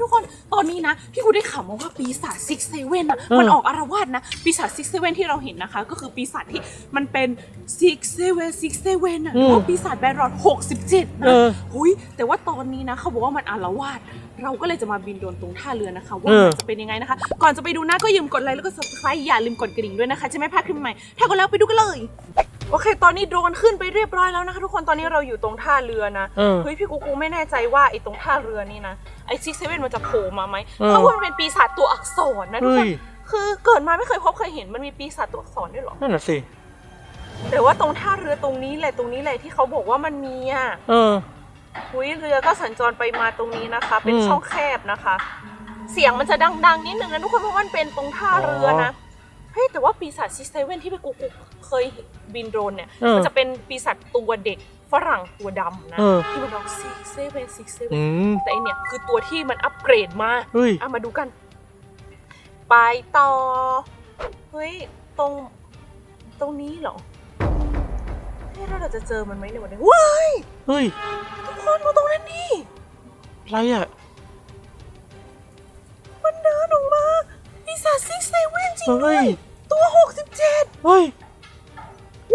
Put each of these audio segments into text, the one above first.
ทุกคน ตอนนี้นะ พี่กูได้ข่าวมาว่าปีศาจซิกเซเว่นอะเออมันออกอารวาสนะ ปีศาจซิกเซเว่นที่เราเห็นนะคะ ก็คือปีศาจที่มันเป็นซิกเซเว่นซิกเซเว่นอะหรือว่าปีศาจแบนรอด67เอนะอหุยแต่ว่าตอนนี้นะเขาบอกว่ามันอารวาสเราก็เลยจะมาบินโดรนตรงท่าเรือนะคะ ว่าเออมันจะเป็นยังไงนะคะ ก่อนจะไปดูนะก็อย่าลืมกดไลค์แล้วก็ subscribe อย่าลืมกดกระดิ่งด้วยนะคะจะไม่พลาดคลิปใหม่ถ้ากดแล้วไปดูกันเลย โอเค ตอนนี้โดรนขึ้นไปเรียบร้อยแล้วนะคะทุกคนตอนนี้เราอยู่ตรงท่าเรือนะเออ เฮ้ยพี่กูกูไม่แน่ใจว่าไอ้ตรงท่าเรือนี่นะไอ้ซิกเซเว่นมันจะโผล่มาไหมเออเพราะว่ามันเป็นปีศาจตัวอักษรนะทุกเฮ้คนย คือเกิดมาไม่เคยพบเคยเห็นมันมีปีศาจตัวอักษรด้วยเหรอนั่นน่ะสิ แต่ว่าตรงท่าเรือตรงนี้แหละตรงนี้แหละที่เขาบอกว่ามันมีอะ เออ หุยเรือก็สัญจรไปมาตรงนี้นะคะ เป็นอืมช่องแคบนะคะ เสียงมันจะดัง ๆ นิดนึงนะทุกคนเพราะว่ามันเป็นตรงท่าเรือนะ เฮ้ยแต่ว่าปีศาจซิสเซเว่นที่พี่กูกูเคยบินโดรนเนี่ยเออมันจะเป็นปีศาจตัวเด็กฝรั่งตัวดำนะเออ ที่มันร้องซิกเซเว่นซิกเซเว่อืนมแต่อันเนี่ยคือตัวที่มันอัปเกรดมาเฮ้ย อะมาดูกัน ไปต่อ เฮ้ย ตรง ตรงนี้เหรอเฮ้ยแล้วเราจะเจอมันไหมในวันนี้ว้ายเฮ้ยทุกคนมาตรงนั้นดิอะไรอะ มันเดินออกมาปีศาจซิกเซเว่นจริงด้เฮ้วยย ตัวหกสิบเจ็ดเฮ้ย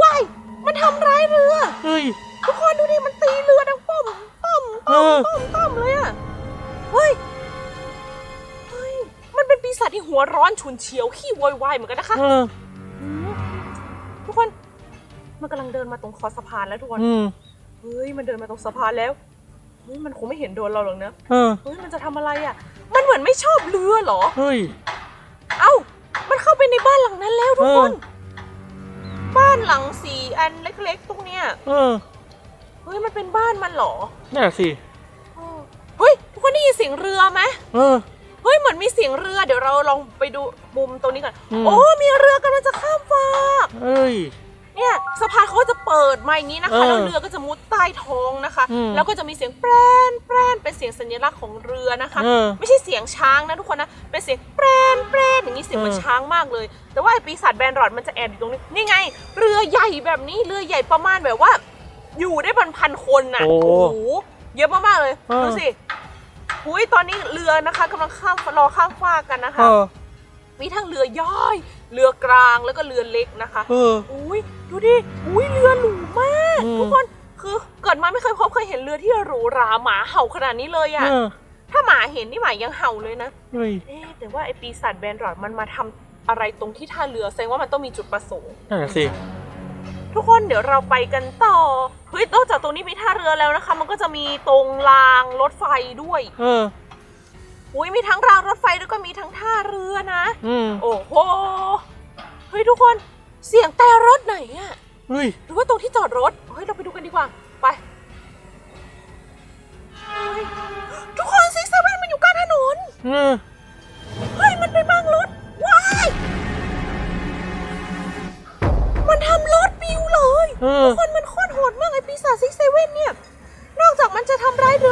ว้ายมันทำร้ายเรือ เฮ้ย ทุกคนดูดิมันตีเรือดังป้อมป้อมเอป้อมอป้อมป้อมเลยอะเฮ้ย เฮ้ย มันเป็นปีศาจที่หัวร้อนฉุนเฉียวขี้โวยวายเหมือนกันนะคะเอออืมทุกคน มันกำลังเดินมาตรงคอสะพานแล้วทุกคน อืมเฮ้ย มันเดินมาตรงสะพานแล้ว เฮ้ย มันคงไม่เห็นโดนเราหรอกนะเออ เฮ้ย มันจะทำอะไรอะมันเหมือนไม่ชอบเรือเหรอ เฮ้ย เอ้า มันเข้าไปในบ้านหลังนั้นแล้วทุกคน บ้านหลังสีอันเล็กๆ ตรงเนี้ย เออเฮ้ยมันเป็นบ้านมันเหรอนั่นนะสิเฮ้ยทุกคนได้ยินเสียงเรือไหมเออ เฮ้ยเหมือนมีเสียงเรือเดี๋ยวเราลองไปดูมุมตรงนี้ก่อน อืม โอ้มีเรือกำลังจะข้ามฟากเฮ้ยเนี่ย สะพานเขาก็จะเปิดมาอย่างนี้นะคะเออแล้วเรือก็จะมุดใต้ท้องนะคะอืมแล้วก็จะมีเสียงแปรนแปรนเป็นเสียงสัญลักษณ์ของเรือนะคะเออไม่ใช่เสียงช้างนะทุกคนนะเป็นเสียงแปรนแปรนอย่างนี้เสียงเหมือนเออช้างมากเลย แต่ว่าไอ้ปีศาจแบนรอดมันจะแอบอยู่ตรงนี้นี่ไง เรือใหญ่แบบนี้เรือใหญ่ประมาณแบบว่า อยู่ได้พันพันๆคนน่ะโอ้โหเยอะมากๆเลยเออดูสิหุยตอนนี้เรือนะคะกำลังข้ามรอข้ามฟากกันนะคะเออ มีทั้งเรือย่อย เรือกลางแล้วก็เรือเล็กนะคะเออ อุ้ยดูดิ อุ้ยเรือหรูมาก อืม ทุกคน คือเกิดมาไม่เคยพบเคยเห็นเรือที่หรูหราหมาเห่าขนาดนี้เลยอะ เออถ้าหมาเห็นนี่หมายังเห่าเลยนะ เฮ้ยเอ๊ะแต่ว่าไอปีศาจแบนรอดมันมาทำอะไรตรงที่ท่าเรือแสดงว่ามันต้องมีจุดประสงค์ นั่นน่ะสิทุกคนเดี๋ยวเราไปกันต่อ เฮ้ยนอกจากตรงนี้มีท่าเรือแล้วนะคะ มันก็จะมีตรงรางรถไฟด้วย เออ อุ้ยมีทั้งรางรถไฟแล้วก็มีทั้งท่าเรือนะ อืมโอ้โห เฮ้ยทุกคน เสียงแต่รถไหนอะเฮ้ยหรือว่าตรงที่จอดรถ เฮ้ยเราไปดูกันดีกว่า ไปเฮ้ยทุกคนซิกเซเว่นมันอยู่กลางถนน เออ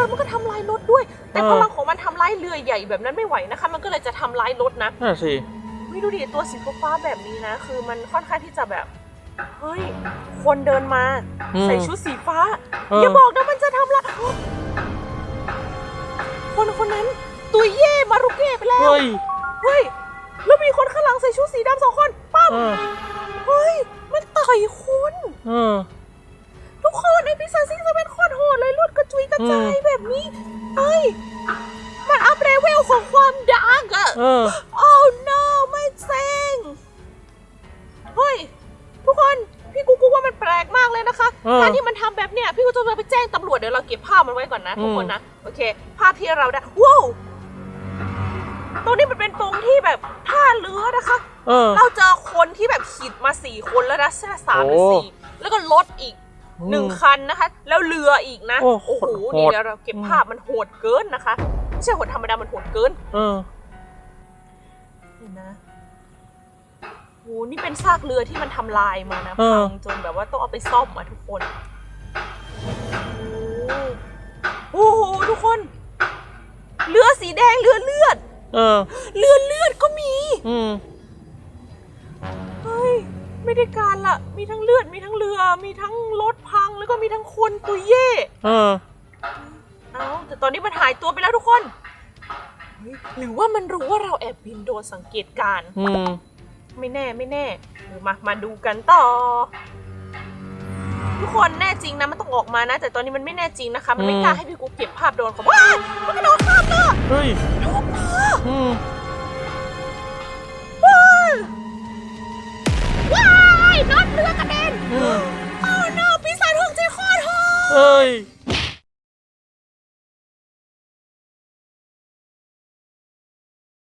อมันก็ทำร้ายรถด้วย แต่เออพลังของมันทำร้ายเรือใหญ่แบบนั้นไม่ไหวนะคะ มันก็เลยจะทำร้ายรถนะนั่นน่ะสิเฮ้ยดูดิตัวสีฟ้าๆแบบนี้นะ คือมันค่อนข้างที่จะแบบเฮ้ยคนเดินมาอืมใส่ชุดสีฟ้าเอออย่าบอกนะมันจะทำละคนคนนั้นตัวเย่มารุเก้ไปแล้วเฮ้ยเฮ้ยแล้วมีคนข้างหลังใส่ชุดสีดำสองคนปั๊มเออเฮ้ยมันต่อยคน เออทุกคนไอพิซซ่าซิงจะเป็นโคตรโหดเลยเลือดกระจุยกระจายอืมแบบนี้เฮ้ยมันอัพเลเวลของความดังอะเออ โอ้ no ไม่เซ็งเฮ้ย ทุกคนพี่กูกูว่ามันแปลกมากเลยนะคะเออการที่มันทำแบบเนี้ยพี่กูจะไปแจ้งตำรวจเดี๋ยวเราเก็บภาพมันไว้ก่อนนะอืม ทุกคนนะ โอเค ภาพที่เราได้ว้าวตรงนี้มันเป็นตรงที่แบบท่าเรือนะคะ เออ เราเจอคนที่แบบขีดมาสี่คนแล้วนะใช่ไหมสามหรือโอ้สี่แล้วก็รถอีก หนึ่งคันนะคะ แล้วเรืออีกนะ โอ้โอ้โหโหดนี่แล้วเราเก็บภาพมันโหดเกินนะคะไม่ใช่โหดธรรมดามันโหดเกิน เออเห็นนะโหนี่เป็นซากเรือที่มันทำลายมานะเอพัองจนแบบว่าต้องเอาไปซ่อมมาทุกคนโอ้โหทุกคน เรือสีแดงเรือเลือด เออ เรือเลือดก็มี อืมเฮ้ย ไม่ได้การละมีทั้งเลือดมีทั้งเรือ มีทั้งรถพังแล้วก็มีทั้งคนตุยเย่เออ เอาแต่ตอนนี้มันหายตัวไปแล้วทุกคนหรือว่ามันรู้ว่าเราแอบบินโดนสังเกตการ์อืไม่แน่ไม่แน่เออมามาดูกันต่อ ทุกคนแน่จริงนะมันต้องออกมานะ แต่ตอนนี้มันไม่แน่จริงนะคะ มันไม่กล้าให้พี่กูเก็บภาพโดนของว้ามันกระโดดข้ามเลาเฮ้ยโดดมาว้าว Ơi!